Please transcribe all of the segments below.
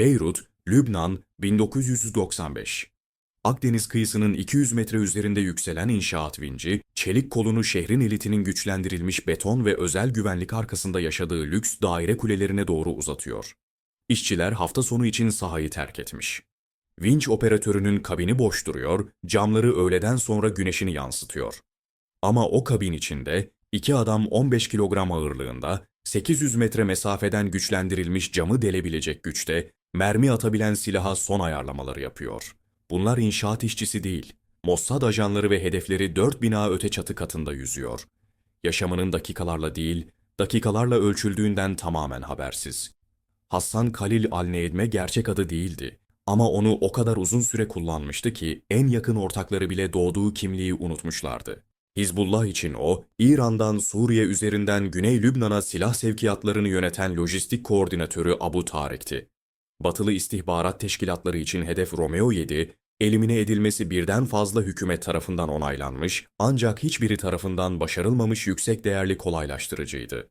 Beyrut, Lübnan, 1995. Akdeniz kıyısının 200 metre üzerinde yükselen inşaat vinci, çelik kolunu şehrin elitinin güçlendirilmiş beton ve özel güvenlik arkasında yaşadığı lüks daire kulelerine doğru uzatıyor. İşçiler hafta sonu için sahayı terk etmiş. Vinç operatörünün kabini boş duruyor, camları öğleden sonra güneşini yansıtıyor. Ama o kabin içinde iki adam 15 kilogram ağırlığında 800 metre mesafeden güçlendirilmiş camı delebilecek güçte mermi atabilen silaha son ayarlamaları yapıyor. Bunlar inşaat işçisi değil. Mossad ajanları ve hedefleri dört bina öte çatı katında yüzüyor. Yaşamının dakikalarla değil, dakikalarla ölçüldüğünden tamamen habersiz. Hassan Kalil Al-Needme gerçek adı değildi. Ama onu o kadar uzun süre kullanmıştı ki en yakın ortakları bile doğduğu kimliği unutmuşlardı. Hizbullah için o, İran'dan Suriye üzerinden Güney Lübnan'a silah sevkiyatlarını yöneten lojistik koordinatörü Abu Tarek'ti. Batılı istihbarat teşkilatları için hedef Romeo 7, elimine edilmesi birden fazla hükümet tarafından onaylanmış ancak hiçbiri tarafından başarılmamış yüksek değerli kolaylaştırıcıydı.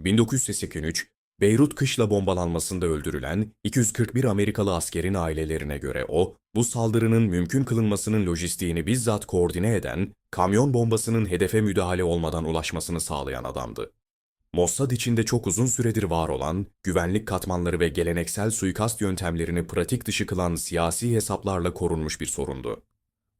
1983, Beyrut kışla bombalanmasında öldürülen 241 Amerikalı askerin ailelerine göre o, bu saldırının mümkün kılınmasının lojistiğini bizzat koordine eden, kamyon bombasının hedefe müdahale olmadan ulaşmasını sağlayan adamdı. Mossad içinde çok uzun süredir var olan, güvenlik katmanları ve geleneksel suikast yöntemlerini pratik dışı kılan siyasi hesaplarla korunmuş bir sorundu.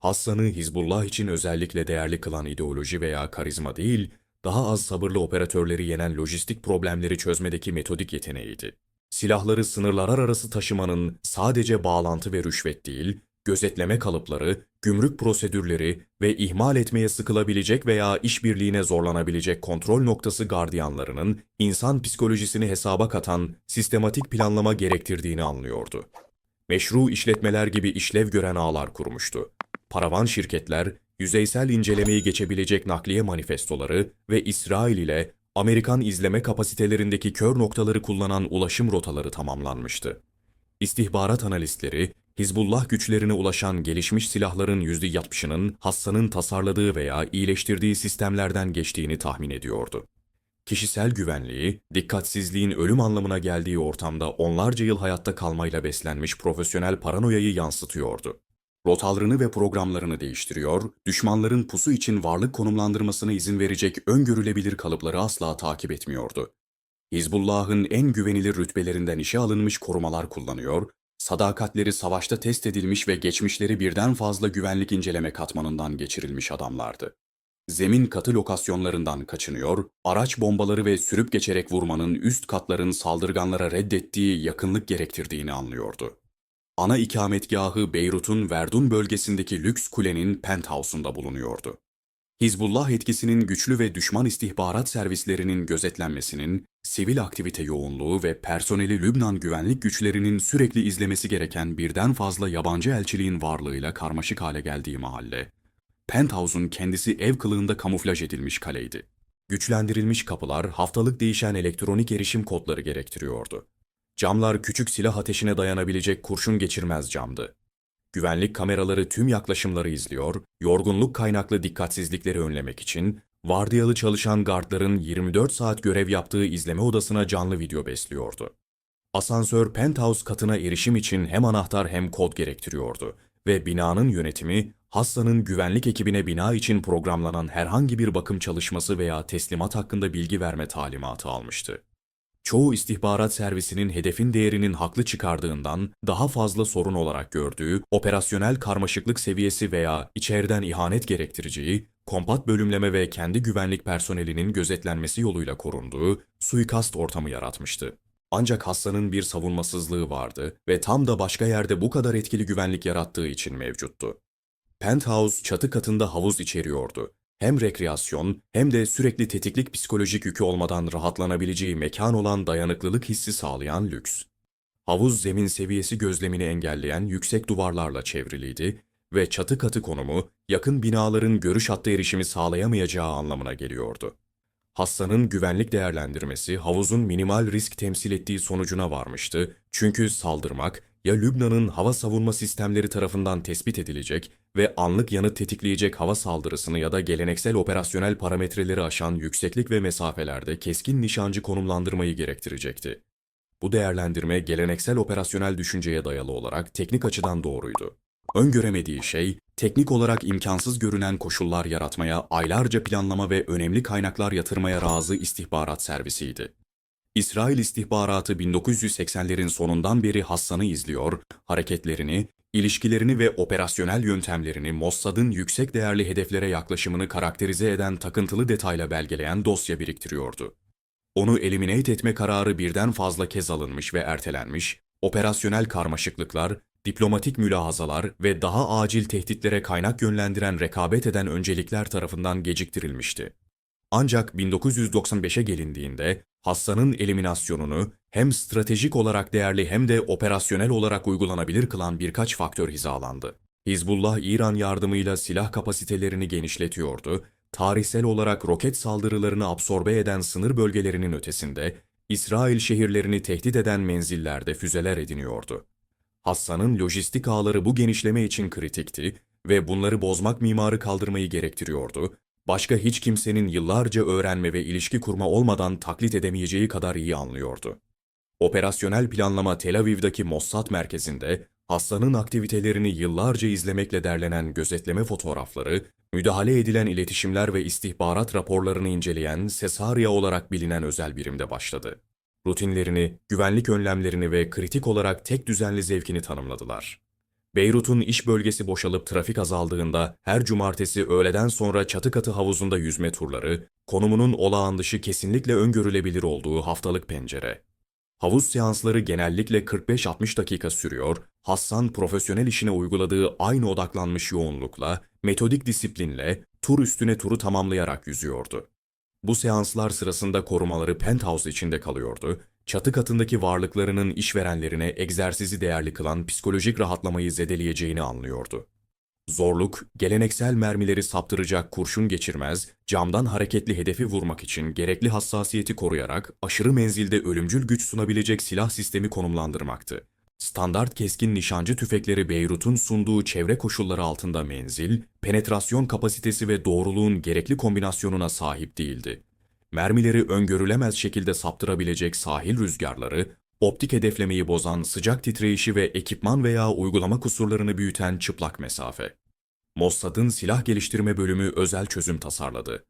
Hassan'ı Hizbullah için özellikle değerli kılan ideoloji veya karizma değil, daha az sabırlı operatörleri yenen lojistik problemleri çözmedeki metodik yeteneğiydi. Silahları sınırlar arası taşımanın sadece bağlantı ve rüşvet değil, gözetleme kalıpları, gümrük prosedürleri ve ihmal etmeye sıkılabilecek veya işbirliğine zorlanabilecek kontrol noktası gardiyanlarının insan psikolojisini hesaba katan sistematik planlama gerektirdiğini anlıyordu. Meşru işletmeler gibi işlev gören ağlar kurmuştu. Paravan şirketler, yüzeysel incelemeyi geçebilecek nakliye manifestoları ve İsrail ile Amerikan izleme kapasitelerindeki kör noktaları kullanan ulaşım rotaları tamamlanmıştı. İstihbarat analistleri, Hizbullah güçlerine ulaşan gelişmiş silahların %60'ının Hassan'ın tasarladığı veya iyileştirdiği sistemlerden geçtiğini tahmin ediyordu. Kişisel güvenliği, dikkatsizliğin ölüm anlamına geldiği ortamda onlarca yıl hayatta kalmayla beslenmiş profesyonel paranoyayı yansıtıyordu. Rotalarını ve programlarını değiştiriyor, düşmanların pusu için varlık konumlandırmasına izin verecek öngörülebilir kalıpları asla takip etmiyordu. Hizbullah'ın en güvenilir rütbelerinden işe alınmış korumalar kullanıyor, sadakatleri savaşta test edilmiş ve geçmişleri birden fazla güvenlik inceleme katmanından geçirilmiş adamlardı. Zemin katı lokasyonlarından kaçınıyor, araç bombaları ve sürüp geçerek vurmanın üst katların saldırganlara reddettiği yakınlık gerektirdiğini anlıyordu. Ana ikametgahı Beyrut'un Verdun bölgesindeki lüks kulenin penthouse'unda bulunuyordu. Hizbullah etkisinin güçlü ve düşman istihbarat servislerinin gözetlenmesinin, sivil aktivite yoğunluğu ve personeli Lübnan güvenlik güçlerinin sürekli izlemesi gereken birden fazla yabancı elçiliğin varlığıyla karmaşık hale geldiği mahalle, Penthouse'un kendisi ev kılığında kamuflaj edilmiş kaleydi. Güçlendirilmiş kapılar haftalık değişen elektronik erişim kodları gerektiriyordu. Camlar küçük silah ateşine dayanabilecek kurşun geçirmez camdı. Güvenlik kameraları tüm yaklaşımları izliyor, yorgunluk kaynaklı dikkatsizlikleri önlemek için vardiyalı çalışan gardların 24 saat görev yaptığı izleme odasına canlı video besliyordu. Asansör penthouse katına erişim için hem anahtar hem kod gerektiriyordu ve binanın yönetimi Hassan'ın güvenlik ekibine bina için programlanan herhangi bir bakım çalışması veya teslimat hakkında bilgi verme talimatı almıştı çoğu istihbarat servisinin hedefin değerinin haklı çıkardığından daha fazla sorun olarak gördüğü operasyonel karmaşıklık seviyesi veya içeriden ihanet gerektireceği, kompat bölümleme ve kendi güvenlik personelinin gözetlenmesi yoluyla korunduğu suikast ortamı yaratmıştı. Ancak Hassan'ın bir savunmasızlığı vardı ve tam da başka yerde bu kadar etkili güvenlik yarattığı için mevcuttu. Penthouse çatı katında havuz içeriyordu hem rekreasyon hem de sürekli tetiklik psikolojik yükü olmadan rahatlanabileceği mekan olan dayanıklılık hissi sağlayan lüks. Havuz zemin seviyesi gözlemini engelleyen yüksek duvarlarla çevriliydi ve çatı katı konumu yakın binaların görüş hattı erişimi sağlayamayacağı anlamına geliyordu. Hastanın güvenlik değerlendirmesi havuzun minimal risk temsil ettiği sonucuna varmıştı çünkü saldırmak ya Lübnan'ın hava savunma sistemleri tarafından tespit edilecek ve anlık yanıt tetikleyecek hava saldırısını ya da geleneksel operasyonel parametreleri aşan yükseklik ve mesafelerde keskin nişancı konumlandırmayı gerektirecekti. bu değerlendirme geleneksel operasyonel düşünceye dayalı olarak teknik açıdan doğruydu. Öngöremediği şey, teknik olarak imkansız görünen koşullar yaratmaya, aylarca planlama ve önemli kaynaklar yatırmaya razı istihbarat servisiydi. İsrail istihbaratı 1980'lerin sonundan beri Hassan'ı izliyor, hareketlerini, ilişkilerini ve operasyonel yöntemlerini Mossad'ın yüksek değerli hedeflere yaklaşımını karakterize eden takıntılı detayla belgeleyen dosya biriktiriyordu. Onu eliminate etme kararı birden fazla kez alınmış ve ertelenmiş, operasyonel karmaşıklıklar, diplomatik mülahazalar ve daha acil tehditlere kaynak yönlendiren rekabet eden öncelikler tarafından geciktirilmişti. Ancak 1995'e gelindiğinde Hassan'ın eliminasyonunu hem stratejik olarak değerli hem de operasyonel olarak uygulanabilir kılan birkaç faktör hizalandı. Hizbullah İran yardımıyla silah kapasitelerini genişletiyordu, tarihsel olarak roket saldırılarını absorbe eden sınır bölgelerinin ötesinde İsrail şehirlerini tehdit eden menzillerde füzeler ediniyordu. Hassan'ın lojistik ağları bu genişleme için kritikti ve bunları bozmak mimarı kaldırmayı gerektiriyordu. Başka hiç kimsenin yıllarca öğrenme ve ilişki kurma olmadan taklit edemeyeceği kadar iyi anlıyordu. Operasyonel planlama Tel Aviv'deki Mossad merkezinde Hassan'ın aktivitelerini yıllarca izlemekle derlenen gözetleme fotoğrafları, müdahale edilen iletişimler ve istihbarat raporlarını inceleyen Sesaria olarak bilinen özel birimde başladı rutinlerini, güvenlik önlemlerini ve kritik olarak tek düzenli zevkini tanımladılar. Beyrut'un iş bölgesi boşalıp trafik azaldığında her cumartesi öğleden sonra çatı katı havuzunda yüzme turları, konumunun olağan dışı kesinlikle öngörülebilir olduğu haftalık pencere. Havuz seansları genellikle 45-60 dakika sürüyor, Hassan profesyonel işine uyguladığı aynı odaklanmış yoğunlukla, metodik disiplinle, tur üstüne turu tamamlayarak yüzüyordu. Bu seanslar sırasında korumaları penthouse içinde kalıyordu, çatı katındaki varlıklarının işverenlerine egzersizi değerli kılan psikolojik rahatlamayı zedeleyeceğini anlıyordu. Zorluk, geleneksel mermileri saptıracak kurşun geçirmez, camdan hareketli hedefi vurmak için gerekli hassasiyeti koruyarak aşırı menzilde ölümcül güç sunabilecek silah sistemi konumlandırmaktı. Standart keskin nişancı tüfekleri Beyrut'un sunduğu çevre koşulları altında menzil, penetrasyon kapasitesi ve doğruluğun gerekli kombinasyonuna sahip değildi. Mermileri öngörülemez şekilde saptırabilecek sahil rüzgarları, optik hedeflemeyi bozan sıcak titreyişi ve ekipman veya uygulama kusurlarını büyüten çıplak mesafe. Mossad'ın silah geliştirme bölümü özel çözüm tasarladı.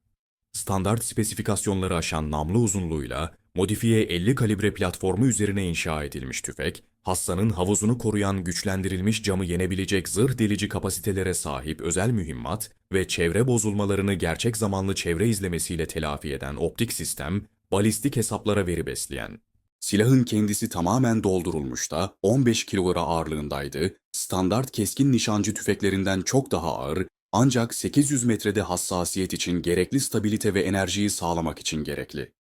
Standart spesifikasyonları aşan namlu uzunluğuyla modifiye 50 kalibre platformu üzerine inşa edilmiş tüfek, Hassan'ın havuzunu koruyan güçlendirilmiş camı yenebilecek zırh delici kapasitelere sahip özel mühimmat ve çevre bozulmalarını gerçek zamanlı çevre izlemesiyle telafi eden optik sistem, balistik hesaplara veri besleyen. Silahın kendisi tamamen doldurulmuş da 15 kilogram ağırlığındaydı, standart keskin nişancı tüfeklerinden çok daha ağır ancak 800 metrede hassasiyet için gerekli stabilite ve enerjiyi sağlamak için gerekli.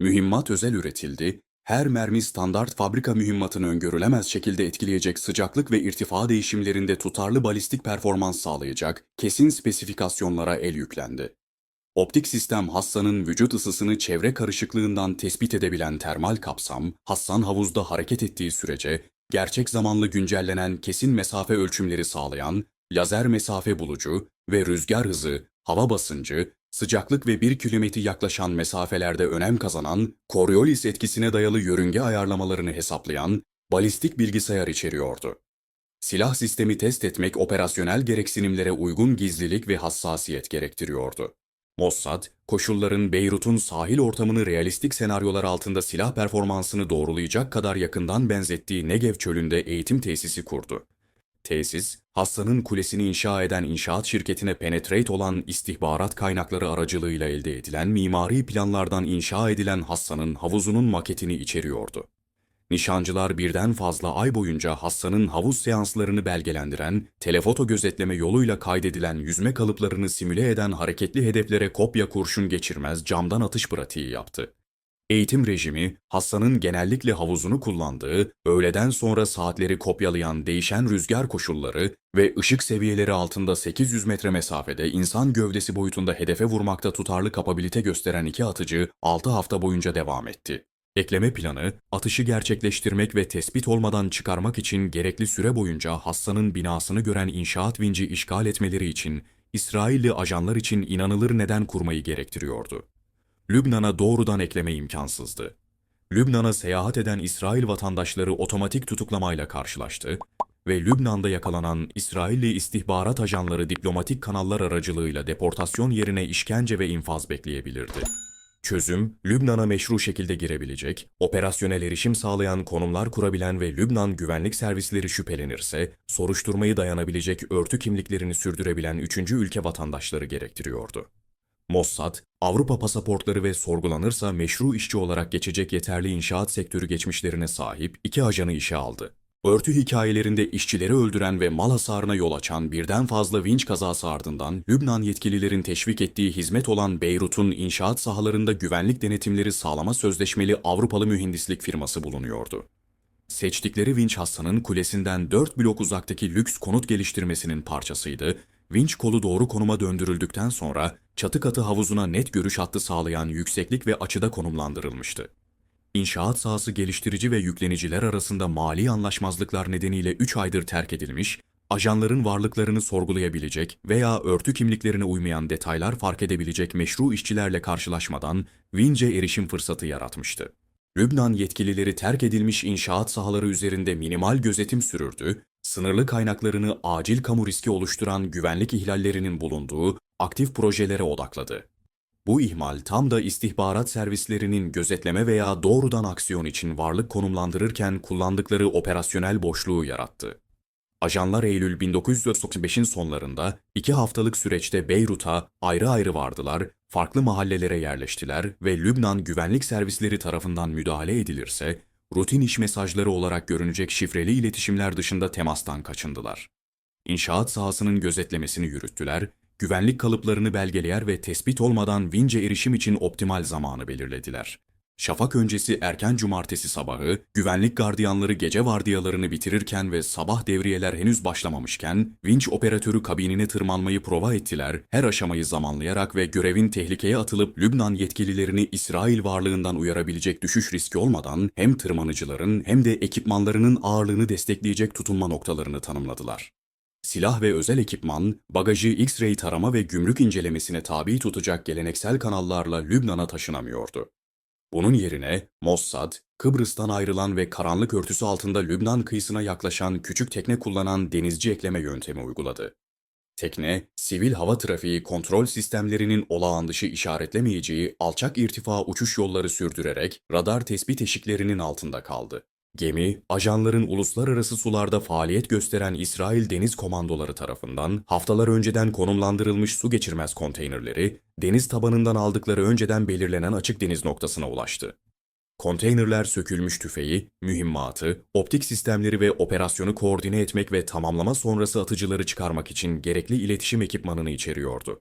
Mühimmat özel üretildi, her mermi standart fabrika mühimmatını öngörülemez şekilde etkileyecek sıcaklık ve irtifa değişimlerinde tutarlı balistik performans sağlayacak kesin spesifikasyonlara el yüklendi. Optik sistem Hassan'ın vücut ısısını çevre karışıklığından tespit edebilen termal kapsam, Hassan havuzda hareket ettiği sürece gerçek zamanlı güncellenen kesin mesafe ölçümleri sağlayan, lazer mesafe bulucu ve rüzgar hızı, hava basıncı, sıcaklık ve 1 kilometre yaklaşan mesafelerde önem kazanan, Coriolis etkisine dayalı yörünge ayarlamalarını hesaplayan balistik bilgisayar içeriyordu. Silah sistemi test etmek operasyonel gereksinimlere uygun gizlilik ve hassasiyet gerektiriyordu. Mossad, koşulların Beyrut'un sahil ortamını realistik senaryolar altında silah performansını doğrulayacak kadar yakından benzettiği Negev çölünde eğitim tesisi kurdu. Tesis, Hassan'ın kulesini inşa eden inşaat şirketine penetrate olan istihbarat kaynakları aracılığıyla elde edilen mimari planlardan inşa edilen Hassan'ın havuzunun maketini içeriyordu. Nişancılar birden fazla ay boyunca Hassan'ın havuz seanslarını belgelendiren, telefoto gözetleme yoluyla kaydedilen yüzme kalıplarını simüle eden hareketli hedeflere kopya kurşun geçirmez camdan atış pratiği yaptı. Eğitim rejimi, Hassan'ın genellikle havuzunu kullandığı, öğleden sonra saatleri kopyalayan değişen rüzgar koşulları ve ışık seviyeleri altında 800 metre mesafede insan gövdesi boyutunda hedefe vurmakta tutarlı kapabilite gösteren iki atıcı 6 hafta boyunca devam etti. Ekleme planı, atışı gerçekleştirmek ve tespit olmadan çıkarmak için gerekli süre boyunca Hassan'ın binasını gören inşaat vinci işgal etmeleri için İsrailli ajanlar için inanılır neden kurmayı gerektiriyordu. Lübnan'a doğrudan ekleme imkansızdı. Lübnan'a seyahat eden İsrail vatandaşları otomatik tutuklamayla karşılaştı ve Lübnan'da yakalanan İsrailli istihbarat ajanları diplomatik kanallar aracılığıyla deportasyon yerine işkence ve infaz bekleyebilirdi. Çözüm, Lübnan'a meşru şekilde girebilecek, operasyonel erişim sağlayan konumlar kurabilen ve Lübnan güvenlik servisleri şüphelenirse, soruşturmayı dayanabilecek örtü kimliklerini sürdürebilen üçüncü ülke vatandaşları gerektiriyordu. Mossad, Avrupa pasaportları ve sorgulanırsa meşru işçi olarak geçecek yeterli inşaat sektörü geçmişlerine sahip iki ajanı işe aldı. Örtü hikayelerinde işçileri öldüren ve mal hasarına yol açan birden fazla vinç kazası ardından Lübnan yetkililerin teşvik ettiği hizmet olan Beyrut'un inşaat sahalarında güvenlik denetimleri sağlama sözleşmeli Avrupalı mühendislik firması bulunuyordu. Seçtikleri vinç hastanın kulesinden 4 blok uzaktaki lüks konut geliştirmesinin parçasıydı. Vinç kolu doğru konuma döndürüldükten sonra çatı katı havuzuna net görüş hattı sağlayan yükseklik ve açıda konumlandırılmıştı. İnşaat sahası geliştirici ve yükleniciler arasında mali anlaşmazlıklar nedeniyle 3 aydır terk edilmiş, ajanların varlıklarını sorgulayabilecek veya örtü kimliklerine uymayan detaylar fark edebilecek meşru işçilerle karşılaşmadan Vince erişim fırsatı yaratmıştı. Lübnan yetkilileri terk edilmiş inşaat sahaları üzerinde minimal gözetim sürürdü, sınırlı kaynaklarını acil kamu riski oluşturan güvenlik ihlallerinin bulunduğu aktif projelere odakladı. Bu ihmal tam da istihbarat servislerinin gözetleme veya doğrudan aksiyon için varlık konumlandırırken kullandıkları operasyonel boşluğu yarattı. Ajanlar Eylül 1995'in sonlarında iki haftalık süreçte Beyrut'a ayrı ayrı vardılar, farklı mahallelere yerleştiler ve Lübnan güvenlik servisleri tarafından müdahale edilirse, rutin iş mesajları olarak görünecek şifreli iletişimler dışında temastan kaçındılar. İnşaat sahasının gözetlemesini yürüttüler, güvenlik kalıplarını belgeleyer ve tespit olmadan vince erişim için optimal zamanı belirlediler. Şafak öncesi erken cumartesi sabahı, güvenlik gardiyanları gece vardiyalarını bitirirken ve sabah devriyeler henüz başlamamışken, vinç operatörü kabinine tırmanmayı prova ettiler, her aşamayı zamanlayarak ve görevin tehlikeye atılıp Lübnan yetkililerini İsrail varlığından uyarabilecek düşüş riski olmadan hem tırmanıcıların hem de ekipmanlarının ağırlığını destekleyecek tutunma noktalarını tanımladılar. Silah ve özel ekipman, bagajı X-ray tarama ve gümrük incelemesine tabi tutacak geleneksel kanallarla Lübnan'a taşınamıyordu. Bunun yerine Mossad, Kıbrıs'tan ayrılan ve karanlık örtüsü altında Lübnan kıyısına yaklaşan küçük tekne kullanan denizci ekleme yöntemi uyguladı. Tekne, sivil hava trafiği kontrol sistemlerinin olağan dışı işaretlemeyeceği alçak irtifa uçuş yolları sürdürerek radar tespit eşiklerinin altında kaldı. Gemi, ajanların uluslararası sularda faaliyet gösteren İsrail Deniz Komandoları tarafından haftalar önceden konumlandırılmış su geçirmez konteynerleri, deniz tabanından aldıkları önceden belirlenen açık deniz noktasına ulaştı. Konteynerler sökülmüş tüfeği, mühimmatı, optik sistemleri ve operasyonu koordine etmek ve tamamlama sonrası atıcıları çıkarmak için gerekli iletişim ekipmanını içeriyordu.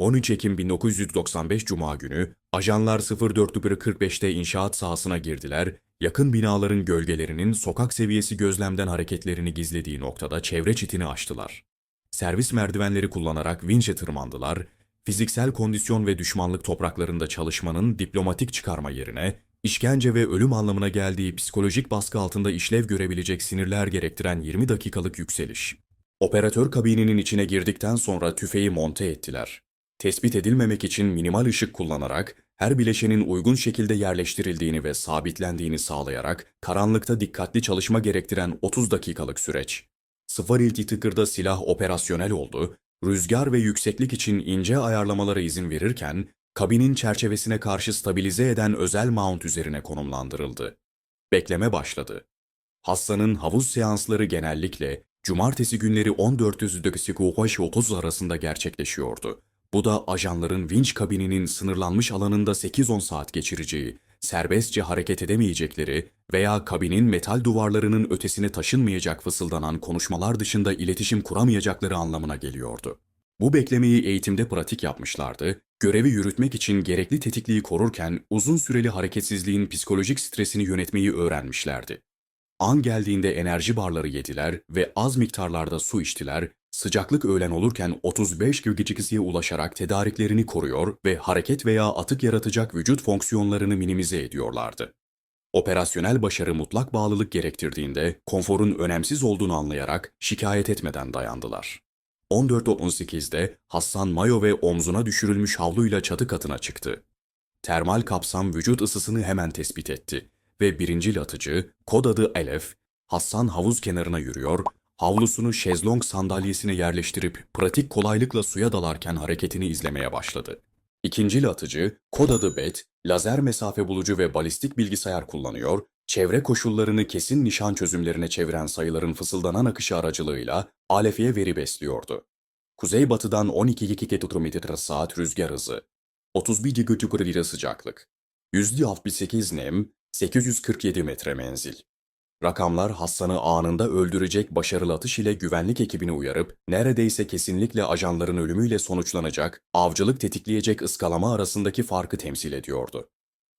13 Ekim 1995 Cuma günü ajanlar 04.45'te inşaat sahasına girdiler, yakın binaların gölgelerinin sokak seviyesi gözlemden hareketlerini gizlediği noktada çevre çitini aştılar. Servis merdivenleri kullanarak vinçe tırmandılar, fiziksel kondisyon ve düşmanlık topraklarında çalışmanın diplomatik çıkarma yerine, işkence ve ölüm anlamına geldiği psikolojik baskı altında işlev görebilecek sinirler gerektiren 20 dakikalık yükseliş. Operatör kabininin içine girdikten sonra tüfeği monte ettiler. Tespit edilmemek için minimal ışık kullanarak her bileşenin uygun şekilde yerleştirildiğini ve sabitlendiğini sağlayarak karanlıkta dikkatli çalışma gerektiren 30 dakikalık süreç. Sıfır ilti tıkırda silah operasyonel oldu, rüzgar ve yükseklik için ince ayarlamalara izin verirken kabinin çerçevesine karşı stabilize eden özel mount üzerine konumlandırıldı. Bekleme başladı. Hastanın havuz seansları genellikle cumartesi günleri 14.30 arasında gerçekleşiyordu. Bu da ajanların vinç kabininin sınırlanmış alanında 8-10 saat geçireceği, serbestçe hareket edemeyecekleri veya kabinin metal duvarlarının ötesine taşınmayacak fısıldanan konuşmalar dışında iletişim kuramayacakları anlamına geliyordu. Bu beklemeyi eğitimde pratik yapmışlardı, görevi yürütmek için gerekli tetikliği korurken uzun süreli hareketsizliğin psikolojik stresini yönetmeyi öğrenmişlerdi. An geldiğinde enerji barları yediler ve az miktarlarda su içtiler, sıcaklık öğlen olurken 35 gölgecikisiye ulaşarak tedariklerini koruyor ve hareket veya atık yaratacak vücut fonksiyonlarını minimize ediyorlardı. Operasyonel başarı mutlak bağlılık gerektirdiğinde konforun önemsiz olduğunu anlayarak şikayet etmeden dayandılar. 14.18'de Hassan mayo ve omzuna düşürülmüş havluyla çatı katına çıktı. Termal kapsam vücut ısısını hemen tespit etti ve birincil atıcı, kod adı Elef, Hassan havuz kenarına yürüyor, havlusunu şezlong sandalyesine yerleştirip pratik kolaylıkla suya dalarken hareketini izlemeye başladı. İkincil atıcı, kod adı Bet, lazer mesafe bulucu ve balistik bilgisayar kullanıyor, çevre koşullarını kesin nişan çözümlerine çeviren sayıların fısıldanan akışı aracılığıyla Alef'e veri besliyordu. Kuzeybatıdan 12 km saat rüzgar hızı, 31 gigajoule sıcaklık, %68 nem, 847 metre menzil. Rakamlar Hassan'ı anında öldürecek başarılı atış ile güvenlik ekibini uyarıp neredeyse kesinlikle ajanların ölümüyle sonuçlanacak, avcılık tetikleyecek ıskalama arasındaki farkı temsil ediyordu.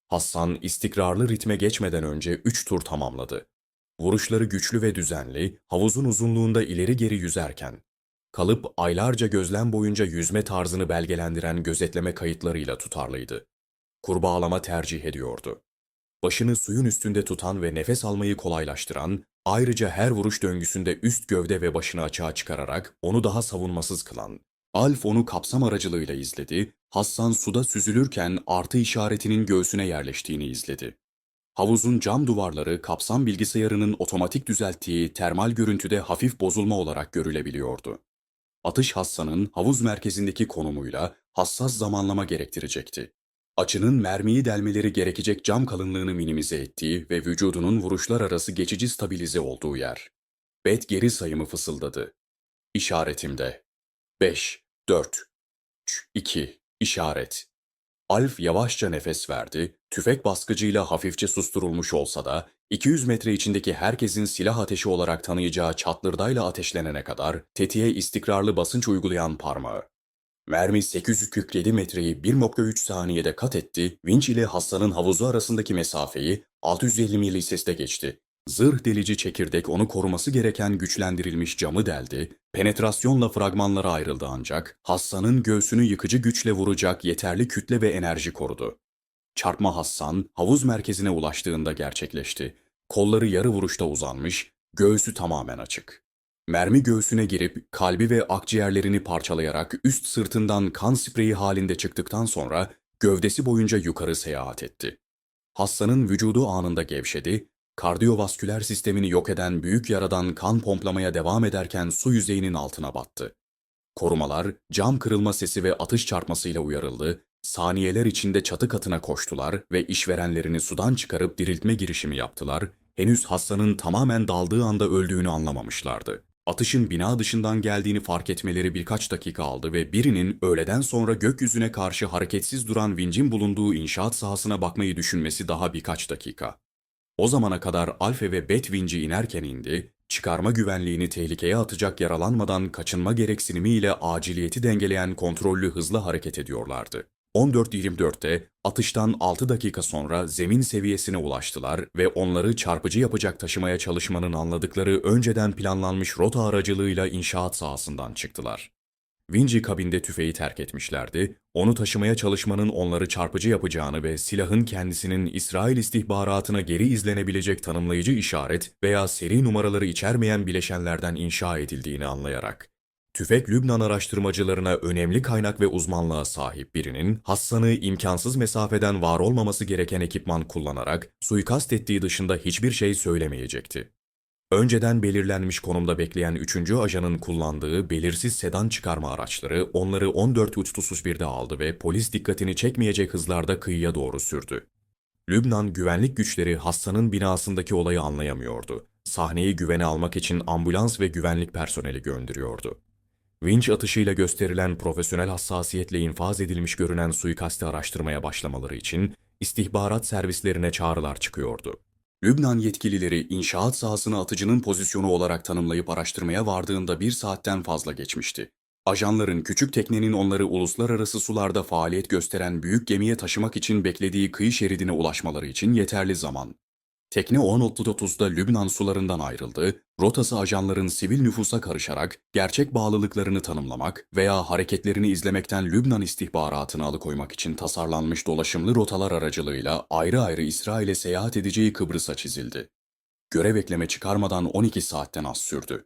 Hassan istikrarlı ritme geçmeden önce 3 tur tamamladı. Vuruşları güçlü ve düzenli, havuzun uzunluğunda ileri geri yüzerken, kalıp aylarca gözlem boyunca yüzme tarzını belgelendiren gözetleme kayıtlarıyla tutarlıydı. Kurbağalama tercih ediyordu. Başını suyun üstünde tutan ve nefes almayı kolaylaştıran, ayrıca her vuruş döngüsünde üst gövde ve başını açığa çıkararak onu daha savunmasız kılan, Alf onu kapsam aracılığıyla izledi, Hassan suda süzülürken artı işaretinin göğsüne yerleştiğini izledi. Havuzun cam duvarları kapsam bilgisayarının otomatik düzelttiği termal görüntüde hafif bozulma olarak görülebiliyordu. Atış Hassan'ın havuz merkezindeki konumuyla hassas zamanlama gerektirecekti. Açının mermiyi delmeleri gerekecek cam kalınlığını minimize ettiği ve vücudunun vuruşlar arası geçici stabilize olduğu yer. Bet geri sayımı fısıldadı. İşaretimde. 5, 4, 3, 2, işaret. Alf yavaşça nefes verdi, tüfek baskıcıyla hafifçe susturulmuş olsa da 200 metre içindeki herkesin silah ateşi olarak tanıyacağı çatlırdayla ateşlenene kadar tetiğe istikrarlı basınç uygulayan parmağı. Mermi 847 metreyi 1.3 saniyede kat etti, vinç ile Hasan'ın havuzu arasındaki mesafeyi 650 miliseste geçti. Zırh delici çekirdek onu koruması gereken güçlendirilmiş camı deldi, penetrasyonla fragmanlara ayrıldı ancak Hassan'ın göğsünü yıkıcı güçle vuracak yeterli kütle ve enerji korudu. Çarpma Hassan havuz merkezine ulaştığında gerçekleşti. Kolları yarı vuruşta uzanmış, göğsü tamamen açık. Mermi göğsüne girip kalbi ve akciğerlerini parçalayarak üst sırtından kan spreyi halinde çıktıktan sonra gövdesi boyunca yukarı seyahat etti. Hassanın vücudu anında gevşedi, kardiyovasküler sistemini yok eden büyük yaradan kan pomplamaya devam ederken su yüzeyinin altına battı. Korumalar cam kırılma sesi ve atış çarpmasıyla uyarıldı, saniyeler içinde çatı katına koştular ve işverenlerini sudan çıkarıp diriltme girişimi yaptılar, henüz Hassan'ın tamamen daldığı anda öldüğünü anlamamışlardı. Atışın bina dışından geldiğini fark etmeleri birkaç dakika aldı ve birinin öğleden sonra gökyüzüne karşı hareketsiz duran vincin bulunduğu inşaat sahasına bakmayı düşünmesi daha birkaç dakika. O zamana kadar Alfe ve Bet vinci inerken indi, çıkarma güvenliğini tehlikeye atacak yaralanmadan kaçınma gereksinimiyle aciliyeti dengeleyen kontrollü hızlı hareket ediyorlardı. 14.24'te atıştan 6 dakika sonra zemin seviyesine ulaştılar ve onları çarpıcı yapacak taşımaya çalışmanın anladıkları önceden planlanmış rota aracılığıyla inşaat sahasından çıktılar. Vinci kabinde tüfeği terk etmişlerdi, onu taşımaya çalışmanın onları çarpıcı yapacağını ve silahın kendisinin İsrail istihbaratına geri izlenebilecek tanımlayıcı işaret veya seri numaraları içermeyen bileşenlerden inşa edildiğini anlayarak. Tüfek Lübnan araştırmacılarına önemli kaynak ve uzmanlığa sahip birinin Hassan'ı imkansız mesafeden var olmaması gereken ekipman kullanarak suikast ettiği dışında hiçbir şey söylemeyecekti. Önceden belirlenmiş konumda bekleyen üçüncü ajanın kullandığı belirsiz sedan çıkarma araçları onları 14 uçtusuz birde aldı ve polis dikkatini çekmeyecek hızlarda kıyıya doğru sürdü. Lübnan güvenlik güçleri Hassan'ın binasındaki olayı anlayamıyordu. Sahneyi güvene almak için ambulans ve güvenlik personeli gönderiyordu. Vinç atışıyla gösterilen profesyonel hassasiyetle infaz edilmiş görünen suikasti araştırmaya başlamaları için istihbarat servislerine çağrılar çıkıyordu. Lübnan yetkilileri inşaat sahasını atıcının pozisyonu olarak tanımlayıp araştırmaya vardığında bir saatten fazla geçmişti. Ajanların küçük teknenin onları uluslararası sularda faaliyet gösteren büyük gemiye taşımak için beklediği kıyı şeridine ulaşmaları için yeterli zaman. Tekne 10.30'da Lübnan sularından ayrıldı, rotası ajanların sivil nüfusa karışarak gerçek bağlılıklarını tanımlamak veya hareketlerini izlemekten Lübnan istihbaratını alıkoymak için tasarlanmış dolaşımlı rotalar aracılığıyla ayrı ayrı İsrail'e seyahat edeceği Kıbrıs'a çizildi. Görev ekleme çıkarmadan 12 saatten az sürdü.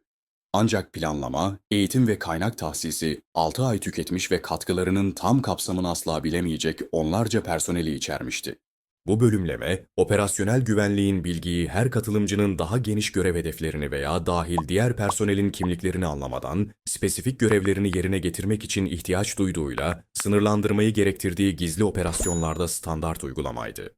Ancak planlama, eğitim ve kaynak tahsisi 6 ay tüketmiş ve katkılarının tam kapsamını asla bilemeyecek onlarca personeli içermişti. Bu bölümleme, operasyonel güvenliğin bilgiyi her katılımcının daha geniş görev hedeflerini veya dahil diğer personelin kimliklerini anlamadan, spesifik görevlerini yerine getirmek için ihtiyaç duyduğuyla, sınırlandırmayı gerektirdiği gizli operasyonlarda standart uygulamaydı.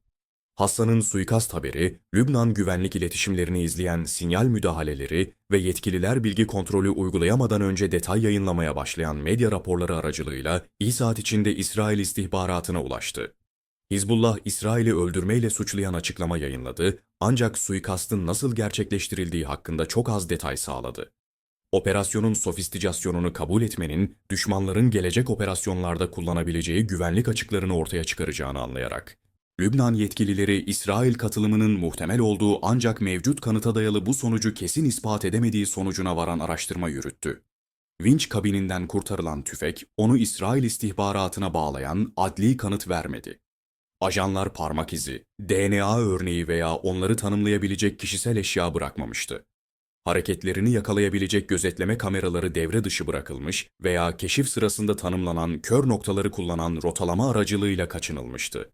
Hassan'ın suikast haberi, Lübnan güvenlik iletişimlerini izleyen sinyal müdahaleleri ve yetkililer bilgi kontrolü uygulayamadan önce detay yayınlamaya başlayan medya raporları aracılığıyla iyi saat içinde İsrail istihbaratına ulaştı. Hizbullah, İsrail'i öldürmeyle suçlayan açıklama yayınladı ancak suikastın nasıl gerçekleştirildiği hakkında çok az detay sağladı. Operasyonun sofisticasyonunu kabul etmenin, düşmanların gelecek operasyonlarda kullanabileceği güvenlik açıklarını ortaya çıkaracağını anlayarak, Lübnan yetkilileri İsrail katılımının muhtemel olduğu ancak mevcut kanıta dayalı bu sonucu kesin ispat edemediği sonucuna varan araştırma yürüttü. Vinç kabininden kurtarılan tüfek, onu İsrail istihbaratına bağlayan adli kanıt vermedi. Ajanlar parmak izi, DNA örneği veya onları tanımlayabilecek kişisel eşya bırakmamıştı. Hareketlerini yakalayabilecek gözetleme kameraları devre dışı bırakılmış veya keşif sırasında tanımlanan kör noktaları kullanan rotalama aracılığıyla kaçınılmıştı.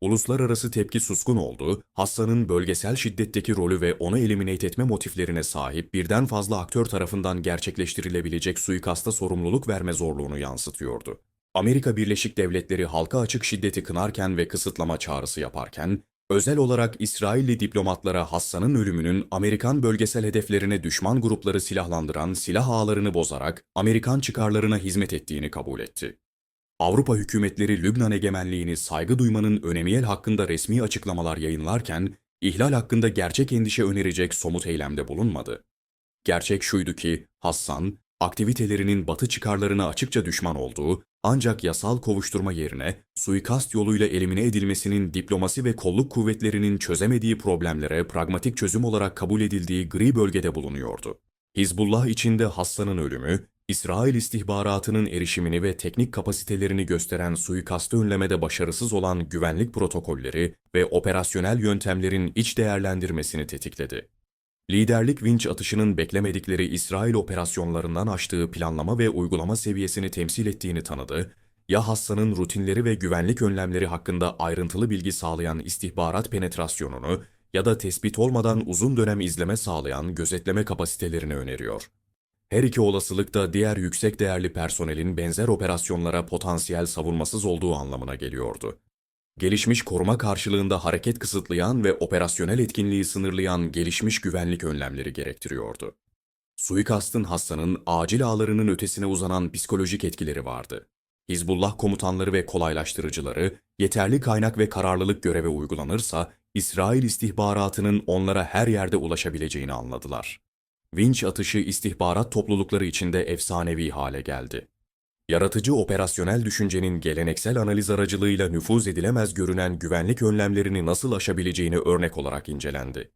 Uluslararası tepki suskun oldu, Hassan'ın bölgesel şiddetteki rolü ve onu eliminate etme motiflerine sahip birden fazla aktör tarafından gerçekleştirilebilecek suikasta sorumluluk verme zorluğunu yansıtıyordu. Amerika Birleşik Devletleri halka açık şiddeti kınarken ve kısıtlama çağrısı yaparken, özel olarak İsrailli diplomatlara Hassan'ın ölümünün Amerikan bölgesel hedeflerine düşman grupları silahlandıran silah ağlarını bozarak Amerikan çıkarlarına hizmet ettiğini kabul etti. Avrupa hükümetleri Lübnan egemenliğini saygı duymanın önemi hakkında resmi açıklamalar yayınlarken, ihlal hakkında gerçek endişe önerecek somut eylemde bulunmadı. Gerçek şuydu ki, Hassan, aktivitelerinin batı çıkarlarına açıkça düşman olduğu, ancak yasal kovuşturma yerine suikast yoluyla elimine edilmesinin diplomasi ve kolluk kuvvetlerinin çözemediği problemlere pragmatik çözüm olarak kabul edildiği gri bölgede bulunuyordu. Hizbullah içinde Hassan'ın ölümü, İsrail istihbaratının erişimini ve teknik kapasitelerini gösteren suikastı önlemede başarısız olan güvenlik protokolleri ve operasyonel yöntemlerin iç değerlendirmesini tetikledi. Liderlik vinç atışının beklemedikleri İsrail operasyonlarından aştığı planlama ve uygulama seviyesini temsil ettiğini tanıdı, ya Hassan'ın rutinleri ve güvenlik önlemleri hakkında ayrıntılı bilgi sağlayan istihbarat penetrasyonunu ya da tespit olmadan uzun dönem izleme sağlayan gözetleme kapasitelerini öneriyor. Her iki olasılık da diğer yüksek değerli personelin benzer operasyonlara potansiyel savunmasız olduğu anlamına geliyordu. Gelişmiş koruma karşılığında hareket kısıtlayan ve operasyonel etkinliği sınırlayan gelişmiş güvenlik önlemleri gerektiriyordu. Suikastın Hassan'ın acil ağlarının ötesine uzanan psikolojik etkileri vardı. Hizbullah komutanları ve kolaylaştırıcıları yeterli kaynak ve kararlılık göreve uygulanırsa İsrail istihbaratının onlara her yerde ulaşabileceğini anladılar. Vinç atışı istihbarat toplulukları içinde efsanevi hale geldi. Yaratıcı operasyonel düşüncenin geleneksel analiz aracılığıyla nüfuz edilemez görünen güvenlik önlemlerini nasıl aşabileceğini örnek olarak incelendi.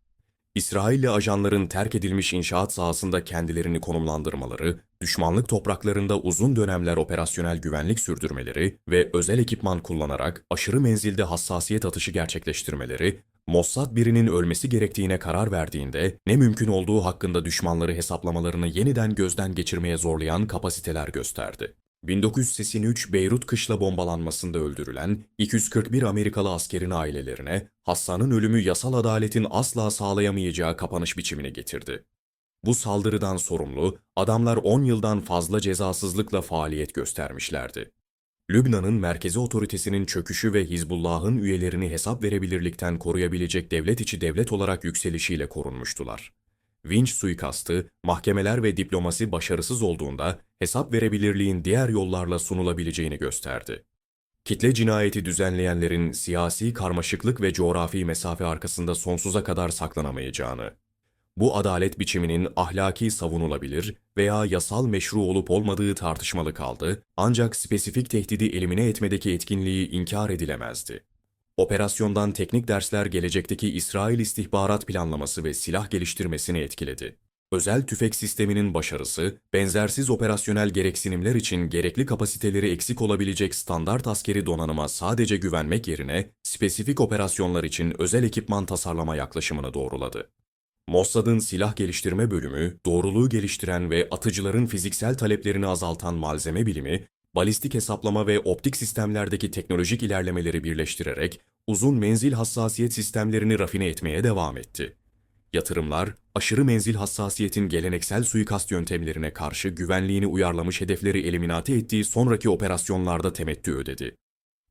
İsrailli ajanların terk edilmiş inşaat sahasında kendilerini konumlandırmaları, düşmanlık topraklarında uzun dönemler operasyonel güvenlik sürdürmeleri ve özel ekipman kullanarak aşırı menzilde hassasiyet atışı gerçekleştirmeleri, Mossad birinin ölmesi gerektiğine karar verdiğinde ne mümkün olduğu hakkında düşmanları hesaplamalarını yeniden gözden geçirmeye zorlayan kapasiteler gösterdi. 1983 Beyrut kışla bombalanmasında öldürülen 241 Amerikalı askerin ailelerine Hassan'ın ölümü yasal adaletin asla sağlayamayacağı kapanış biçimine getirdi. Bu saldırıdan sorumlu adamlar 10 yıldan fazla cezasızlıkla faaliyet göstermişlerdi. Lübnan'ın merkezi otoritesinin çöküşü ve Hizbullah'ın üyelerini hesap verebilirlikten koruyabilecek devlet içi devlet olarak yükselişiyle korunmuştular. Vinç suikastı, mahkemeler ve diplomasi başarısız olduğunda hesap verebilirliğin diğer yollarla sunulabileceğini gösterdi. Kitle cinayeti düzenleyenlerin siyasi karmaşıklık ve coğrafi mesafe arkasında sonsuza kadar saklanamayacağını, bu adalet biçiminin ahlaki savunulabilir veya yasal meşru olup olmadığı tartışmalı kaldı ancak spesifik tehdidi elimine etmedeki etkinliği inkar edilemezdi. Operasyondan teknik dersler gelecekteki İsrail istihbarat planlaması ve silah geliştirmesini etkiledi. Özel tüfek sisteminin başarısı, benzersiz operasyonel gereksinimler için gerekli kapasiteleri eksik olabilecek standart askeri donanıma sadece güvenmek yerine spesifik operasyonlar için özel ekipman tasarlama yaklaşımını doğruladı. Mossad'ın silah geliştirme bölümü, doğruluğu geliştiren ve atıcıların fiziksel taleplerini azaltan malzeme bilimi, balistik hesaplama ve optik sistemlerdeki teknolojik ilerlemeleri birleştirerek uzun menzil hassasiyet sistemlerini rafine etmeye devam etti. Yatırımlar, aşırı menzil hassasiyetin geleneksel suikast yöntemlerine karşı güvenliğini uyarlamış hedefleri eliminate ettiği sonraki operasyonlarda temettü ödedi.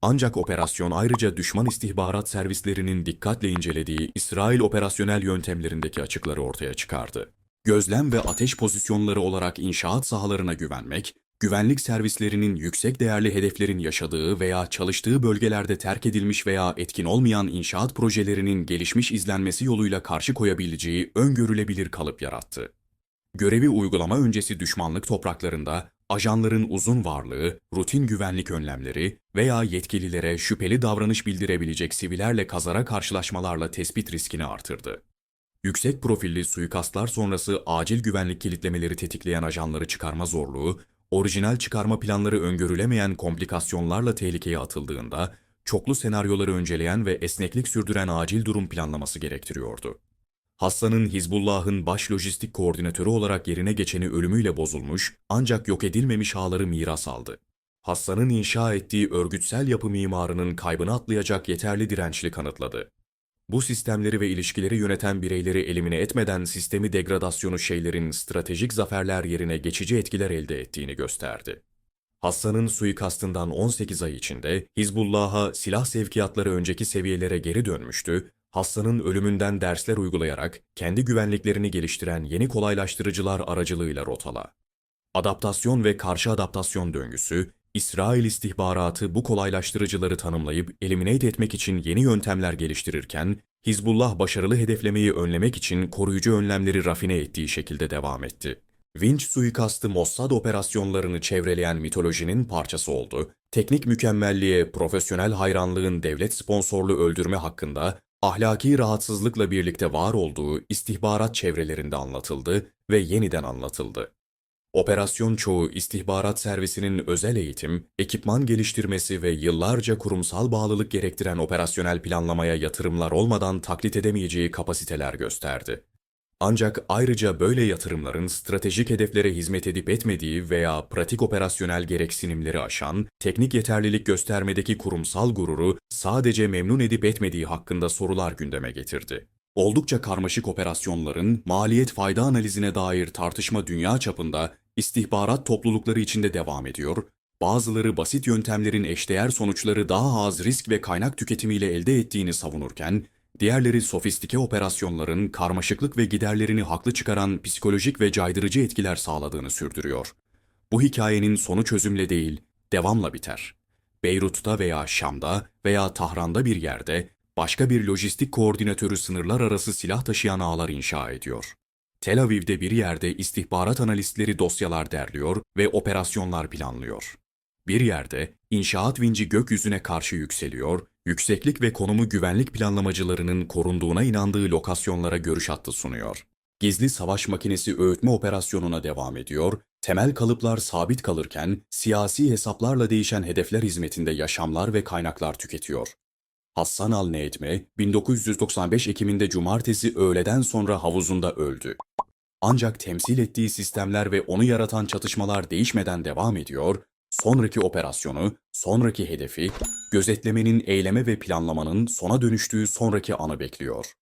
Ancak operasyon ayrıca düşman istihbarat servislerinin dikkatle incelediği İsrail operasyonel yöntemlerindeki açıkları ortaya çıkardı. Gözlem ve ateş pozisyonları olarak inşaat sahalarına güvenmek, güvenlik servislerinin yüksek değerli hedeflerin yaşadığı veya çalıştığı bölgelerde terk edilmiş veya etkin olmayan inşaat projelerinin gelişmiş izlenmesi yoluyla karşı koyabileceği öngörülebilir kalıp yarattı. Görevi uygulama öncesi düşmanlık topraklarında ajanların uzun varlığı, rutin güvenlik önlemleri veya yetkililere şüpheli davranış bildirebilecek sivillerle kazara karşılaşmalarla tespit riskini artırdı. Yüksek profilli suikastlar sonrası acil güvenlik kilitlemeleri tetikleyen ajanları çıkarma zorluğu, orijinal çıkarma planları öngörülemeyen komplikasyonlarla tehlikeye atıldığında, çoklu senaryoları önceleyen ve esneklik sürdüren acil durum planlaması gerektiriyordu. Hassan'ın Hizbullah'ın baş lojistik koordinatörü olarak yerine geçeni ölümüyle bozulmuş ancak yok edilmemiş ağları miras aldı. Hassan'ın inşa ettiği örgütsel yapı mimarının kaybını atlayacak yeterli dirençli kanıtladı. Bu sistemleri ve ilişkileri yöneten bireyleri elimine etmeden sistemi degradasyonu şeylerin stratejik zaferler yerine geçici etkiler elde ettiğini gösterdi. Hassan'ın suikastından 18 ay içinde Hizbullah'a silah sevkiyatları önceki seviyelere geri dönmüştü, Hassan'ın ölümünden dersler uygulayarak kendi güvenliklerini geliştiren yeni kolaylaştırıcılar aracılığıyla rotala. Adaptasyon ve karşı adaptasyon döngüsü, İsrail istihbaratı bu kolaylaştırıcıları tanımlayıp eliminate etmek için yeni yöntemler geliştirirken, Hizbullah başarılı hedeflemeyi önlemek için koruyucu önlemleri rafine ettiği şekilde devam etti. Vinç suikastı Mossad operasyonlarını çevreleyen mitolojinin parçası oldu, teknik mükemmelliğe, profesyonel hayranlığın devlet sponsorlu öldürme hakkında ahlaki rahatsızlıkla birlikte var olduğu istihbarat çevrelerinde anlatıldı ve yeniden anlatıldı. Operasyon çoğu istihbarat servisinin özel eğitim, ekipman geliştirmesi ve yıllarca kurumsal bağlılık gerektiren operasyonel planlamaya yatırımlar olmadan taklit edemeyeceği kapasiteler gösterdi. Ancak ayrıca böyle yatırımların stratejik hedeflere hizmet edip etmediği veya pratik operasyonel gereksinimleri aşan, teknik yeterlilik göstermedeki kurumsal gururu sadece memnun edip etmediği hakkında sorular gündeme getirdi. Oldukça karmaşık operasyonların maliyet fayda analizine dair tartışma dünya çapında istihbarat toplulukları içinde devam ediyor, bazıları basit yöntemlerin eşdeğer sonuçları daha az risk ve kaynak tüketimiyle elde ettiğini savunurken, diğerleri sofistike operasyonların karmaşıklık ve giderlerini haklı çıkaran psikolojik ve caydırıcı etkiler sağladığını sürdürüyor. Bu hikayenin sonu çözümle değil, devamla biter. Beyrut'ta veya Şam'da veya Tahran'da bir yerde başka bir lojistik koordinatörü sınırlar arası silah taşıyan ağlar inşa ediyor. Tel Aviv'de bir yerde istihbarat analistleri dosyalar derliyor ve operasyonlar planlıyor. Bir yerde inşaat vinci gökyüzüne karşı yükseliyor, yükseklik ve konumu güvenlik planlamacılarının korunduğuna inandığı lokasyonlara görüş hattı sunuyor. Gizli savaş makinesi öğütme operasyonuna devam ediyor, temel kalıplar sabit kalırken siyasi hesaplarla değişen hedefler hizmetinde yaşamlar ve kaynaklar tüketiyor. Hassan al-Needme, 1995 Ekim'inde cumartesi öğleden sonra havuzunda öldü. Ancak temsil ettiği sistemler ve onu yaratan çatışmalar değişmeden devam ediyor, sonraki operasyonu, sonraki hedefi, gözetlemenin eyleme ve planlamanın sona dönüştüğü sonraki anı bekliyor.